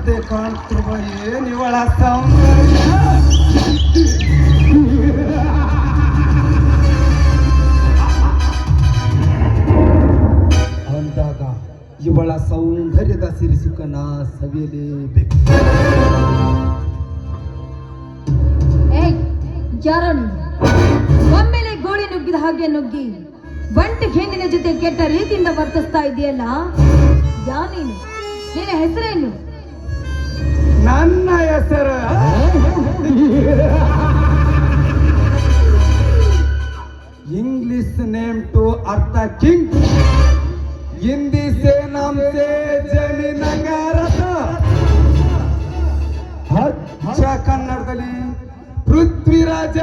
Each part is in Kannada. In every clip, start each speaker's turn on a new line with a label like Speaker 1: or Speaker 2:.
Speaker 1: ಕಾಣ್ತಿರುವ ಏನ್ ಇವಳ ಸೌಂದರ್ಯ ಅಂದಾಗ ಇವಳ ಸೌಂದರ್ಯದ ಸಿರಿಸುಕನ ಸವಿಯಲೇಬೇಕು.
Speaker 2: ಒಮ್ಮೆಲೆ ಗೋಳಿ ನುಗ್ಗಿದ ಹಾಗೆ ನುಗ್ಗಿ ಬಂಟಿ ಹೆಣ್ಣಿನ ಜೊತೆ ಕೆಟ್ಟ ರೀತಿಯಿಂದ ವರ್ತಿಸ್ತಾ ಇದೆಯಲ್ಲ? ಯಾ ನೀನು? ನಿನ್ನ ಹೆಸರೇನು?
Speaker 1: ನನ್ನ ಹೆಸರು. ಇಂಗ್ಲಿಷ್ ನೇಮ್ ಟು ಅರ್ಥ ಕಿಂಗ್ ಹಿಂದಿ ಸೇ ನಾಮ್ ಸೇ ಜಮೀನ್ ನಗರದ ಅಚ್ಚ ಕನ್ನಡದಲ್ಲಿ ಪೃಥ್ವಿರಾಜ.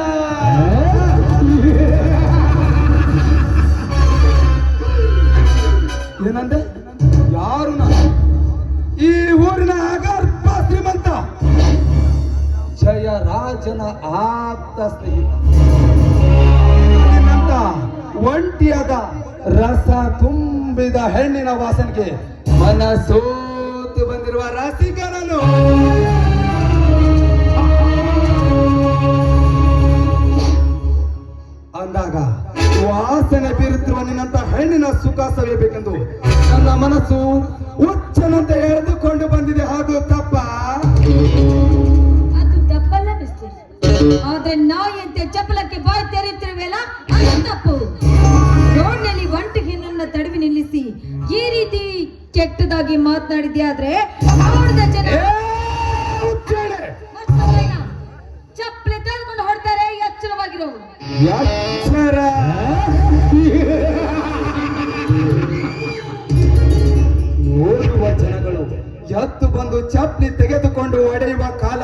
Speaker 1: ಏನಂದೆ? ಯಾರು ಈ ಊರಿನ ಅಗರ್ಭ ಶ್ರೀಮಂತ ಜಯರಾಜನ ಆಪ್ತ ಸ್ನೇಹಿತ. ಒಂಟಿಯಾದ ರಸ ತುಂಬಿದ ಹೆಣ್ಣಿನ ವಾಸನೆಗೆ ಮನಸೋತು ಬಂದಿರುವ ರಸಿಕನನು ಅಂದಾಗ ವಾಸನೆ ಬೀರುತ್ತಿರುವ ನಿನ್ನಂತ ಹೆಣ್ಣಿನ ಸುಖ ಸವಿಯಬೇಕೆಂದು ನನ್ನ ಮನಸ್ಸು
Speaker 2: ಆದ್ರೆ ನಾಯಿಯಂತೆ ಚಪ್ಪಲಕ್ಕೆ ಬಾಯಿ ತೆರೆಯುತ್ತಿರುವೆಲ್ಲ ಅದು ತಪ್ಪು. ರೋಡ್ನಲ್ಲಿ ಒಂಟಿಗೆ ನನ್ನ ತಡವಿ ನಿಲ್ಲಿಸಿ ಈ ರೀತಿ ಕೆಟ್ಟದಾಗಿ ಮಾತನಾಡಿದ್ಯಾದ್ರೆ ನೋಡಿದ ಜನ? ಚಪ್ಪಲಿ ತೆಗೆದುಕೊಂಡು ಹೊಡ್ತಾರೆ ಎಚ್ಚರವಾಗಿರೋ.
Speaker 1: ನೋಡುವ ಜನಗಳು ಎತ್ತು ಬಂದು ಚಪ್ಪಲಿ ತೆಗೆದುಕೊಂಡು ಒಡೆಯುವ ಕಾಲ